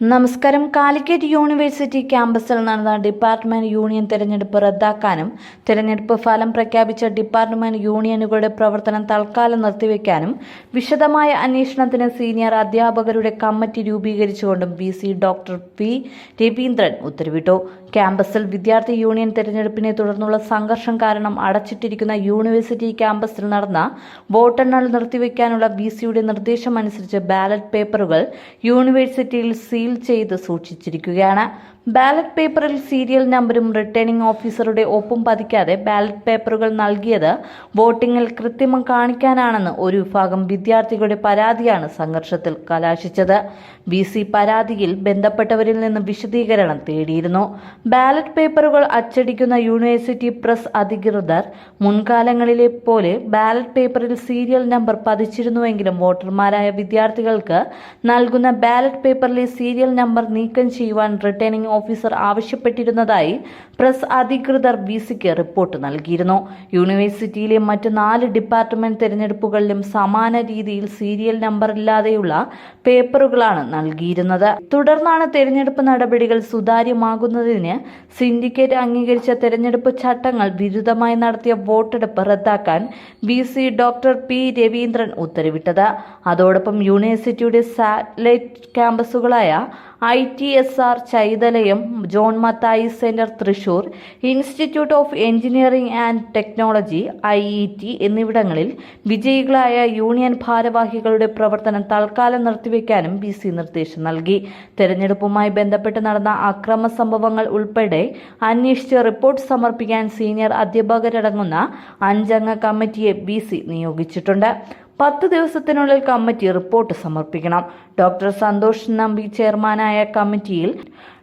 നമസ്കാരം. കാലിക്കറ്റ് യൂണിവേഴ്സിറ്റി ക്യാമ്പസിൽ നടന്ന ഡിപ്പാർട്ട്മെന്റ് യൂണിയൻ തെരഞ്ഞെടുപ്പ് റദ്ദാക്കാനും തെരഞ്ഞെടുപ്പ് ഫലം പ്രഖ്യാപിച്ച ഡിപ്പാർട്ട്മെന്റ് യൂണിയനുകളുടെ പ്രവർത്തനം തൽക്കാലം നിർത്തിവെക്കാനും വിശദമായ അന്വേഷണത്തിന് സീനിയർ അധ്യാപകരുടെ committee രൂപീകരിച്ചുകൊണ്ടും V C doctor P Raveendran ഉത്തരവിട്ടു. ക്യാമ്പസിൽ വിദ്യാർത്ഥി യൂണിയൻ തെരഞ്ഞെടുപ്പിനെ തുടർന്നുള്ള സംഘർഷം കാരണം അടച്ചിട്ടിരിക്കുന്ന യൂണിവേഴ്സിറ്റി ക്യാമ്പസിൽ നടന്ന വോട്ടെണ്ണൽ നിർത്തിവെക്കാനുള്ള വി സിയുടെ നിർദ്ദേശമനുസരിച്ച് ബാലറ്റ് പേപ്പറുകൾ യൂണിവേഴ്സിറ്റിയിൽ സീൽ ചെയ്ത് സൂക്ഷിച്ചിരിക്കുകയാണ്. ബാലറ്റ് പേപ്പറിൽ സീരിയൽ നമ്പരും റിട്ടേണിംഗ് ഓഫീസറുടെ ഒപ്പും പതിക്കാതെ ബാലറ്റ് പേപ്പറുകൾ നൽകിയത് വോട്ടിംഗിൽ കൃത്രിമം കാണിക്കാനാണെന്ന് ഒരു വിഭാഗം വിദ്യാർത്ഥികളുടെ പരാതിയാണ് സംഘർഷത്തിൽ കലാശിച്ചത്. വി സി പരാതിയിൽ ബന്ധപ്പെട്ടവരിൽ നിന്ന് വിശദീകരണം തേടിയിരുന്നു. ബാലറ്റ് പേപ്പറുകൾ അച്ചടിക്കുന്ന യൂണിവേഴ്സിറ്റി പ്രസ് അധികൃതർ മുൻകാലങ്ങളിലെ പോലെ ബാലറ്റ് പേപ്പറിൽ സീരിയൽ നമ്പർ പതിച്ചിരുന്നുവെങ്കിലും വോട്ടർമാരായ വിദ്യാർത്ഥികൾക്ക് നൽകുന്ന ബാലറ്റ് പേപ്പറിലെ സീരിയൽ നമ്പർ നീക്കം ചെയ്യുവാൻ റിട്ടേണിംഗ് ഓഫീസർ ആവശ്യപ്പെട്ടിരുന്നതായി പ്രസ് അധികൃതർ വി സിക്ക് റിപ്പോർട്ട് നൽകിയിരുന്നു. യൂണിവേഴ്സിറ്റിയിലെ മറ്റ് നാല് ഡിപ്പാർട്ട്മെന്റ് തെരഞ്ഞെടുപ്പുകളിലും സമാന രീതിയിൽ സീരിയൽ നമ്പർ നമ്പറില്ലാതെയുള്ള പേപ്പറുകളാണ് നൽകിയിരുന്നത്. തുടർന്നാണ് തെരഞ്ഞെടുപ്പ് നടപടികൾ സുതാര്യമാകുന്നതിന് സിൻഡിക്കേറ്റ് അംഗീകരിച്ച തെരഞ്ഞെടുപ്പ് ചട്ടങ്ങൾ വിരുദ്ധമായി നടത്തിയ വോട്ടെടുപ്പ് റദ്ദാക്കാൻ V C doctor P Raveendran ഉത്തരവിട്ടത്. അതോടൊപ്പം യൂണിവേഴ്സിറ്റിയുടെ സാറ്റലൈറ്റ് ക്യാമ്പസുകളായ I T S R ചൈതലയം John Mathai centre Thrissur institute of engineering and technology I E T എന്നിവിടങ്ങളിൽ വിജയികളായ യൂണിയൻ ഭാരവാഹികളുടെ പ്രവർത്തനം തൽക്കാലം നിർത്തിവെക്കാനും ബി സി നിർദ്ദേശം നൽകി. തെരഞ്ഞെടുപ്പുമായി ബന്ധപ്പെട്ട് നടന്ന അക്രമ സംഭവങ്ങൾ ഉൾപ്പെടെ അന്വേഷിച്ച് റിപ്പോർട്ട് സമർപ്പിക്കാൻ സീനിയർ അധ്യാപകരടങ്ങുന്ന അഞ്ചംഗ കമ്മിറ്റിയെ ബി സി നിയോഗിച്ചിട്ടുണ്ട്. പത്ത് ദിവസത്തിനുള്ളിൽ കമ്മിറ്റി റിപ്പോർട്ട് സമർപ്പിക്കണം. ഡോക്ടർ സന്തോഷ് നമ്പി ചെയർമാനായ കമ്മിറ്റിയിൽ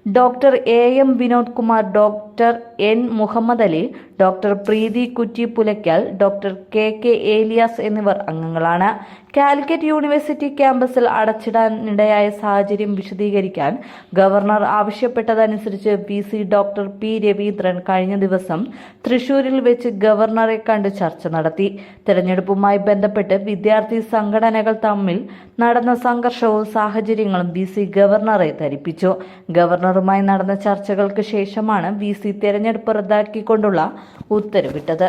doctor A M Vinod Kumar doctor N Muhammad Ali doctor Preethi Kuttipulakkal doctor K K Elias എന്നിവർ അംഗങ്ങളാണ്. കാലിക്കറ്റ് യൂണിവേഴ്സിറ്റി ക്യാമ്പസിൽ അടച്ചിടാനിടയായ സാഹചര്യം വിശദീകരിക്കാൻ governor ആവശ്യപ്പെട്ടതനുസരിച്ച് V C doctor P Raveendran കഴിഞ്ഞ ദിവസം തൃശൂരിൽ വെച്ച് ഗവർണറെ കണ്ട് ചർച്ച നടത്തി. തെരഞ്ഞെടുപ്പുമായി ബന്ധപ്പെട്ട് വിദ്യാർത്ഥി സംഘടനകൾ തമ്മിൽ നടന്ന സംഘർഷവും സാഹചര്യങ്ങളും വി സി ഗവർണറെ ധരിപ്പിച്ചു. ഗവർണറുമായി നടന്ന ചർച്ചകൾക്ക് ശേഷമാണ് വി സി തെരഞ്ഞെടുപ്പ് റദ്ദാക്കിക്കൊണ്ടുള്ള ഉത്തരവിട്ടത്.